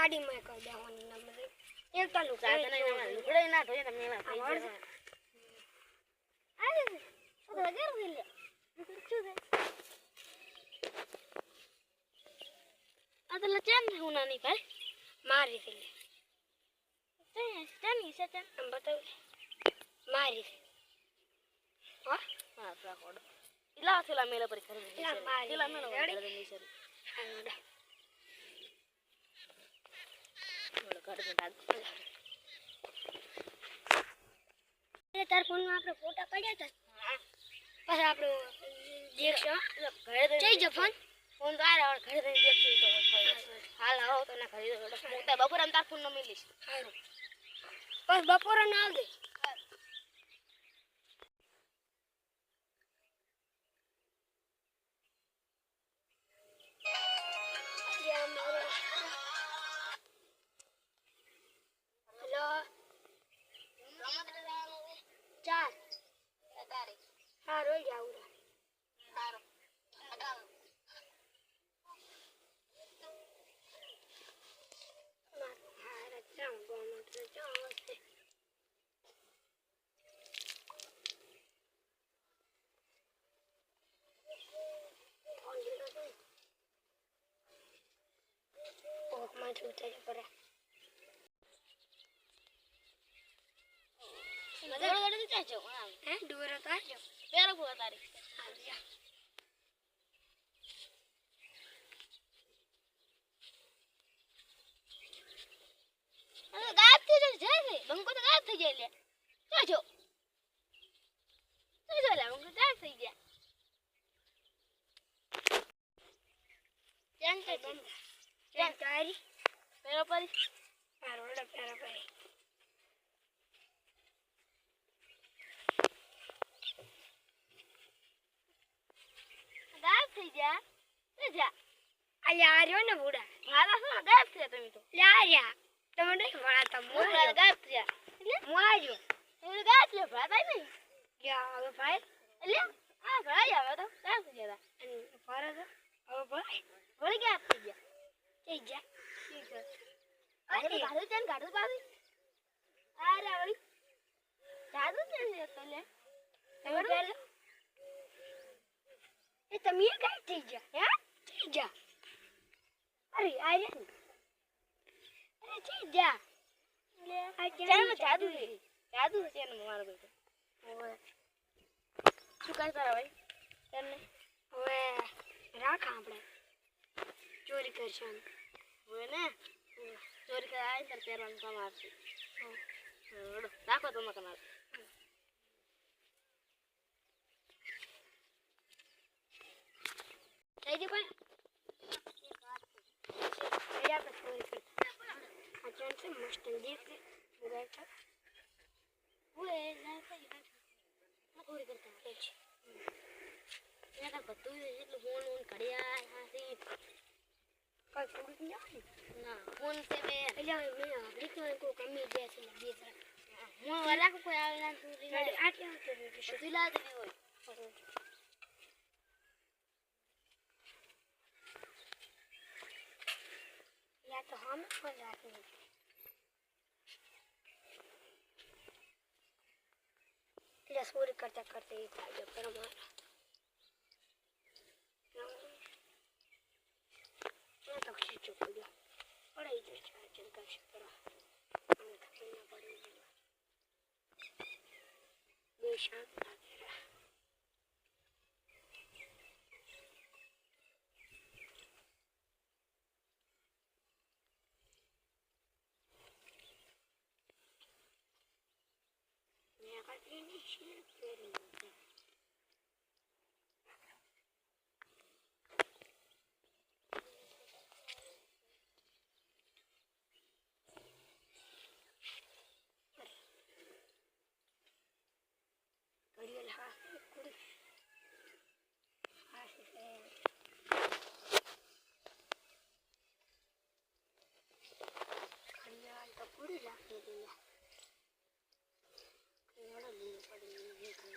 ગાડીમાં કરી દેવાનું નંબર એક તો સાધન ય ના લુગડાય ના ધોઈએ તો મેલા થઈ જાય છે તો વગર લે. શું છે આ તો લચેન હું નાની ભાઈ. મારી છે. લે તે ચાની છે ચાન આમ બતાવ મારી હા? હા પ્રાકોડ ઇલા થેલા મેલા પર કરી ઇલા મારી ઇલા મેલા રેડી? પરની સર હાલો મોળ કાઢ દે ડાગ એ તાર ફોનમાં આપણે ફોટા પડ્યા હતા? પછી આપણે દેખશો ઘરે જઈ ફોન. ફોન તો આરે ઘરે દે દેખી તો હાલ આવો તો ના ઘરે મોટા બપોર અંતાર ફોન ન મિલીશ. બસ બપોરે ના આવજે. છો હે દૂર હતા જો પેરો પૂરા તારી આવ્યા ગાયબ થઈ જાય જાય છે બંકો તો ગાયબ થઈ જાય લે ચાચો ચાચો લે થઈ ગયા કેમ છે કેમ તારી પેરો. પરી મારો ઓર્ડર પેરા. પડી ગાયબ થઈ ગયા? એ જા. અલ્યા આ રહ્યો ને બુડા. મારા શું ગાયબ થયા તમે તો? લે આ રહ્યા. તમે નહીં ભણાતા ગાયબ થયા. હું ગાયબ નહીં યા હવે ભાઈ. એટલે? આ ભરાઈ આવે તો ગાયબ થઈ ગયા અને ફરજ હવે ગયા થઈ ગયા. છે અરે ગાડું છે ગાડું પાવી અરે વળી જાદુ છે ને તો લે એ તમે કઈ થઈ જા હે? થઈ જા. અરે આ રહ્યા ને. અરે થઈ જા. લે આ જાદુ જાદુ છે? ને મારો બેટો. શું કાય તારા ભાઈ? તને હવે રાખ આપણે. ચોરી કરશે ને ચોરી કરે આવી ત્યારે પહેરવાનું કામ આવશે રાખો તમે તમારે થઈ ગયું છે મસ્ત દેખ લે હોય ના કરતા બધું એટલું ફોન ઘડિયાળ થોડુંક નહીં આવે ને ના ફોન છે બે એટલે હવે મેં આપણી કોઈ કોઈ કમી ગયા છે ને બે ત્રણ હું રાખો કોઈ આવે ના ચોરી એટલે ના આટલી આવતો નથી શું બધું લાદવી હોય યા તો હમ પણ રાખી એટલે ચોરી કરતા કરતા એ થાય ગયો પર મારા મેં તો ખીચું પડ્યો પડાઈ જશે ચાર્જર કરશે પર મને તકલીફ ના પડી જાય બે શાંત લાગે મેં કાંઈ નહીં શીર પહેરી લીધી. ઘડિયાળ હા કુડી હા છે ઘડિયાળ તો પૂરી રાખી હતી ઘડિયાળ લીધી પડી લઈ દે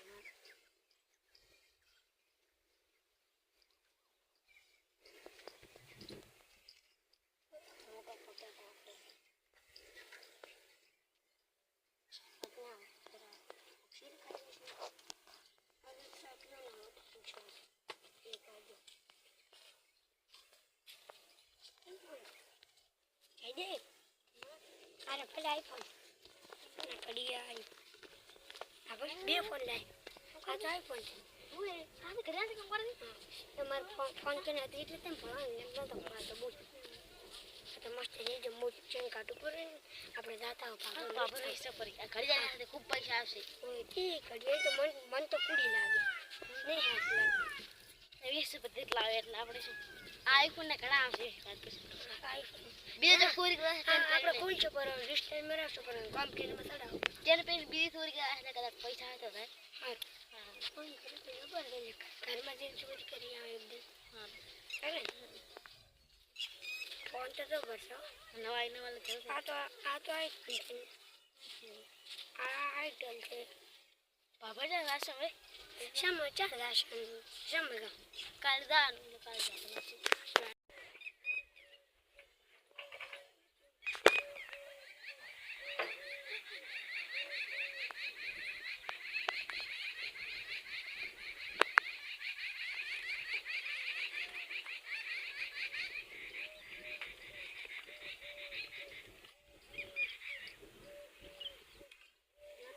ઘડિયાળ આપણે બે ફોન લાય. આ તો આઈફોન છે. હું એ ઘરે કામ કરી તમારો ફોન ફોન કે નથી એટલે તેમ ભણવાનું એમ નતો ભણાતો બોલ તો મસ્ત છે જે મોજ ચેન કાઢું પડે આપણે પૈસા પડી ઘરે જાય ને ખૂબ પૈસા આવશે. તો મન મન તો કુડી લાગે. નહીં હાથ લાગે. રૂપિયા જેટલા આવે એટલે આપણે શું? આ આઈફોન ને ઘણા આવશે બીજા જો છે. તેને આપણે કોણ છો પર ડિસ્ટન્સ મેરા છો પર કામ કરીને બતાડાવો જેને પછી બીજી ચોરી કરે એટલે કદાચ પૈસા આવે તો થાય ફોન કરે તો ખબર રહે ઘરમાં જઈને ચોરી કરી આવે એકદમ ફોન તો તો ભરશો નવા નવા લખેલું છે. આ તો આ તો આઈફોન છે. આ આઈટલ છે. બાબા જાય વાસો હવે શામાં ચાર રાશન શામાં કાલે દાવાનું કાલે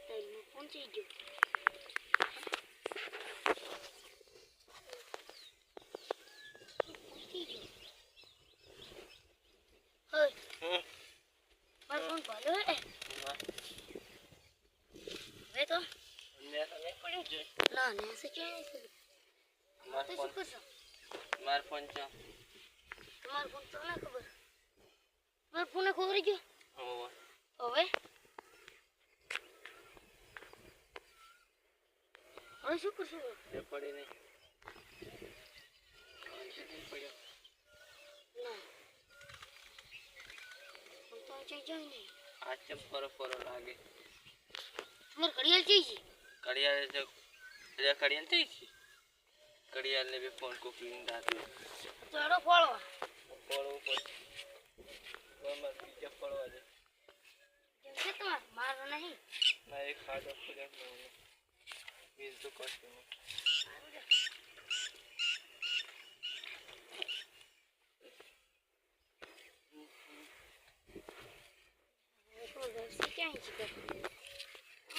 દાવાનું પહોંચી ગયો પહોંચી ગયો ઓય હમ. મારો ફોન ભલો હે હવે તો ના ને સે ક્યાં છે તો શું કરશો માર ફોન છે તમારો ફોન તો ના ખબર મારો ફોન ખબર ગયો હોવે. હવે હવે શું કરશું એ પડી નહીં ના ફોન તો ચાઈ જાય નહીં આ ચમ ફરો ફરો લાગે તમારે ઘડિયાળ જઈ છે ઘડિયાળ જો એટલે ઘડિયાળ થઈ છે ઘડિયાળ ને બી ફોન કોપી દાતું તો હેડો ફોળવા પડવું પડે કોઈ મારે બીજા પડવા દે જેમ છે તમારે મારો નહીં ના એક ખાધો ખોરાક નો બીજ તો કશું નહીં એટલો વ્યવસાય ક્યાંય છે કે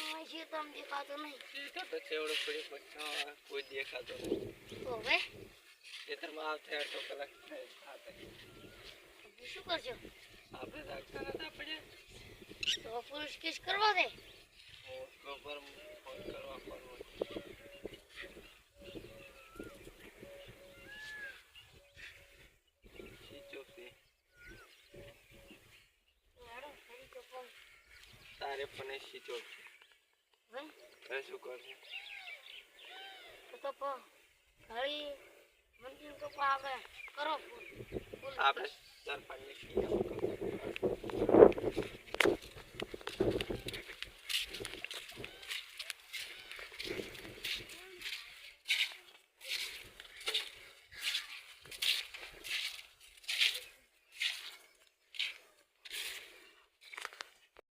આ છે તો આમ દેખાતો નહીં તો છેવડો પડી પછી કોઈ દેખાતો હવે? ખેતરમાં આવતે અડધો કલાક થાય શું કરશો આપણે રાખતા નતા પડ્યા? તો પોલીસ કેસ કરવા દે. ફોન કરવા પડવો ફોન. તારે પણ શીચો છે હવે શું કરશે તો તો ઘડી મંદિર તો આપણે કરો આપણે. સરપંચને શીચો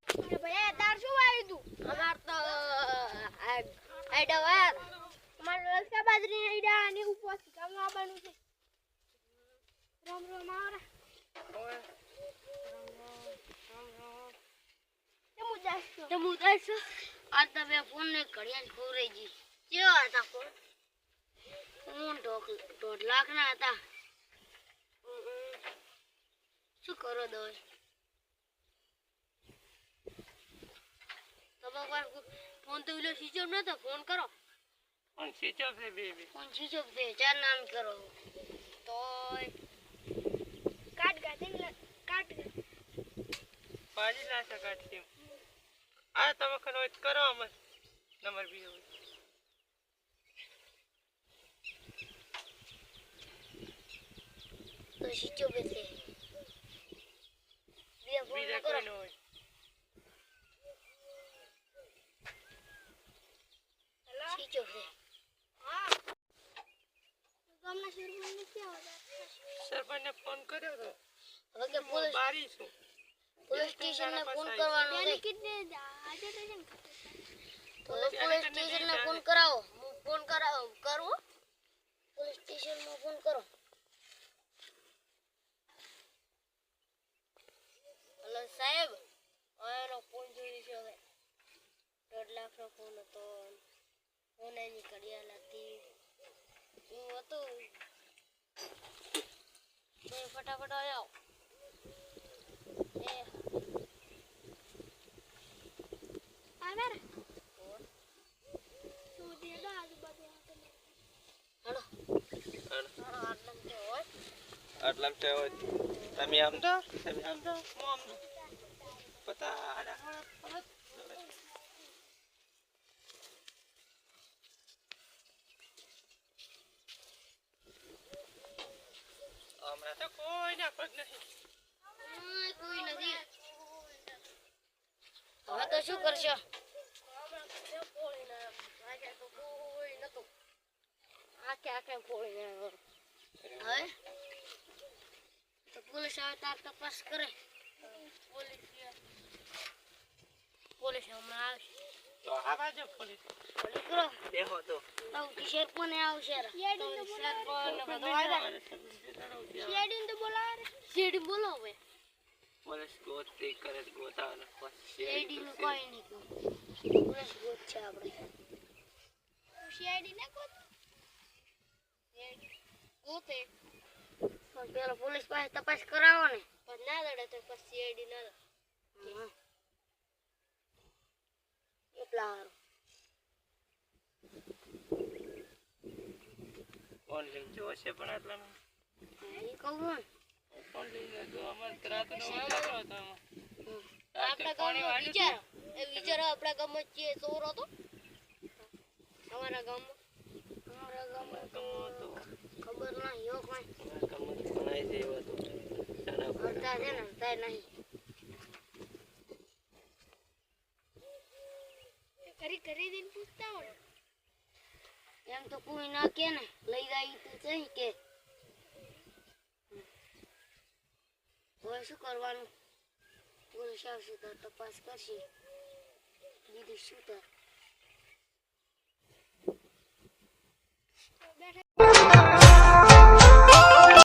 અરે ભાઈ તાર શું આવ્યું તું અમાર તો આઈડા વાર અમારે રસ્તા બાજરી આઈડા અને ઉપવાસ કામ આવવાનું છે રામ રામ આવરા કેમ ઉદાસ આ તમે ફોન ને ઘડિયાળ ખોરાઈ ગઈ કેવા હતા ફોન ફોન દોઢ લાખ ના હતા શું કરો દોય તમે કોઈ ફોન તો વિલો સ્વિચ ઓફ નતો ફોન કરો. ફોન સ્વિચ ઓફ છે બેબી ફોન સ્વિચ ઓફ છે ચાર નામ કરો. તો કાટ ગાતે કાટ પાજી લાશે કાઢી આ તમે ખરો કરો અમર નંબર બીજો તો સ્વિચ ઓફ છે બીજા ફોન કરો. ગામના ક્યાં હતા સરપંચને ફોન કર્યો તો. હવે કે પોલીસ બારી છું. પોલીસ સ્ટેશનને ફોન કરવાનો છે. ટિકિટ આજે તો છે તો પોલીસ સ્ટેશનને ફોન કરાવો. હું ફોન કરાવો કરું? પોલીસ સ્ટેશનમાં ફોન કરો. હલો સાહેબ એનો ફોન ચોરી છે હવે. દોઢ લાખનો ફોન હતો. સોનાની ઘડિયાળ હતી એવું હતું તો ફટાફટ આવ્યો એ આવે રે તું દે દો આજુબાજુ આટો હલો હાલો. મારો આટલો જ હોય આટલામાં છે હોય તમે આમ તો તમે આમ તો હું આમ તો પતા હમણાં તો કોઈ ના પગ નહીં. કોઈ નથી. હવે તો શું કરશો? આખે આખે હવે? તો પોલીસ આવે તાર તપાસ કરે. પોલીસ પોલીસ હમણાં આવશે. પોલીસ પાસે તપાસ કરાવો ને. પણ ના લડે તો પછી સીઆઈડી ના લડે. એટલા હારું ફોન લઈને જોશે પણ આટલામાં એ કહું ફોન લઈને જો અમારે રાતનો ઉજાગરો હતો. આપણા પાણી ગામમાં વિચારો એ વિચારો આપણા ગામમાં જે ચોર હતો અમારા ગામમાં અમારા ગામમાં તો. ખબર ના યો કોઈ ગામમાં તો ઘણાય છે એવા તો. પોરા. અડધા છે ને અડધા નહીં કરી કરી પૂછતા હોય. એમ તો કોઈ ના કે ને, લઈ જાય તું છે કે. હવે શું કરવાનું? પોલીસ આવશે તો તપાસ કરશે. બીજું શું તાર